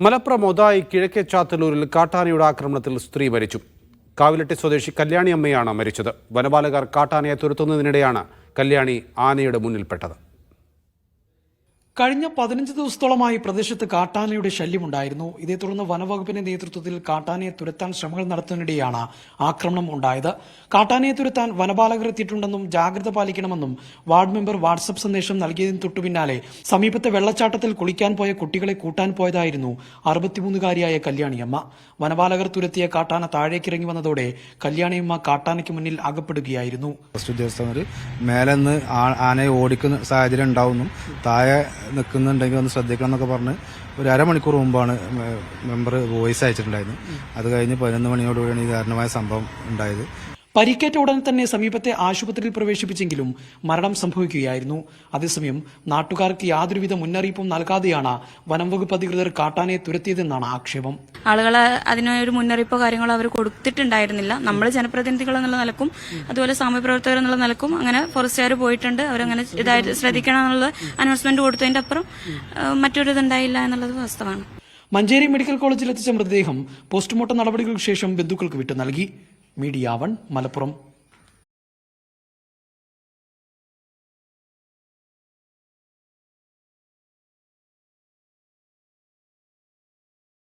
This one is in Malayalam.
മലപ്പുറം ഒതായി കിഴക്കേ ചാത്തല്ലൂരിൽ കാട്ടാനയുടെ ആക്രമണത്തിൽ സ്ത്രീ മരിച്ചു. കാവിലട്ടി സ്വദേശി കല്യാണി അമ്മയാണ് മരിച്ചത്. വനപാലകർ കാട്ടാനയെ തുരത്തുന്നതിനിടെയാണ് കല്യാണി ആനയുടെ മുന്നിൽപ്പെട്ടത്. കഴിഞ്ഞ പതിനഞ്ച് ദിവസത്തോളമായി പ്രദേശത്ത് കാട്ടാനയുടെ ശല്യമുണ്ടായിരുന്നു. ഇതേ തുടർന്ന് വനവകുപ്പിന്റെ നേതൃത്വത്തിൽ കാട്ടാനയെ തുരത്താൻ ശ്രമങ്ങൾ നടത്തുന്നതിനിടെയാണ് ആക്രമണം ഉണ്ടായത്. കാട്ടാനയെ തുരത്താൻ വനപാലകർ എത്തിയിട്ടുണ്ടെന്നും ജാഗ്രത പാലിക്കണമെന്നും വാർഡ് മെമ്പർ വാട്സപ്പ് സന്ദേശം നൽകിയതിന് തൊട്ടു പിന്നാലെ സമീപത്തെ വെള്ളച്ചാട്ടത്തിൽ കുളിക്കാൻ പോയ കുട്ടികളെ കൂട്ടാൻ പോയതായിരുന്നു അറുപത്തിമൂന്നുകാരിയായ കല്യാണിയമ്മ. വനപാലകർ തുരത്തിയ കാട്ടാന താഴേക്കിറങ്ങി വന്നതോടെ കല്യാണിയമ്മ കാട്ടാനയ്ക്ക് മുന്നിൽ അകപ്പെടുകയായിരുന്നു. ഉദ്യോഗസ്ഥർ മേലെ ആനയെ ഓടിക്കുന്ന സാഹചര്യം ഉണ്ടാവുന്നു. താഴെ നിൽക്കുന്നുണ്ടെങ്കിൽ ഒന്ന് ശ്രദ്ധിക്കണം എന്നൊക്കെ പറഞ്ഞ് ഒരു അരമണിക്കൂർ മുമ്പാണ് മെമ്പർ വോയിസ് അയച്ചിട്ടുണ്ടായിരുന്നു അത് കഴിഞ്ഞ് പതിനൊന്ന് മണിയോടുകൂടിയാണ് ഈ ദാരുണമായ സംഭവം ഉണ്ടായത്. പരിക്കേറ്റ ഉടൻ തന്നെ സമീപത്തെ ആശുപത്രിയിൽ പ്രവേശിപ്പിച്ചെങ്കിലും മരണം സംഭവിക്കുകയായിരുന്നു. അതേസമയം നാട്ടുകാർക്ക് യാതൊരുവിധ മുന്നറിയിപ്പും നൽകാതെയാണ് വനം വകുപ്പ് അധികൃതർ കാട്ടാനെ തുരത്തിയതെന്നാണ് ആക്ഷേപം. ആളുകൾ അതിനൊരു മുന്നറിയിപ്പോ കാര്യങ്ങളോ അവർ കൊടുത്തിട്ടുണ്ടായിരുന്നില്ല. നമ്മൾ ജനപ്രതിനിധികൾ എന്നുള്ള നിലക്കും അതുപോലെ സാമൂഹ്യ പ്രവർത്തകർ എന്നുള്ള നിലക്കും അങ്ങനെ ഫോറസ്റ്റുകാർ പോയിട്ടുണ്ട്. അവരങ്ങനെ ഇതായിട്ട് ശ്രദ്ധിക്കണം എന്നുള്ള അനൗൺസ്മെന്റ് കൊടുത്തതിന്റെ അപ്പുറം മറ്റൊരു ഇതുണ്ടായില്ല എന്നുള്ളത് വാസ്തവമാണ്. മഞ്ചേരി മെഡിക്കൽ കോളേജിൽ എത്തിച്ച മൃതദേഹം പോസ്റ്റ്മോർട്ടം നടപടികൾക്ക് ശേഷം ബന്ധുക്കൾക്ക് വിട്ടു നൽകി. மீடியாவன் மலப்புரம்.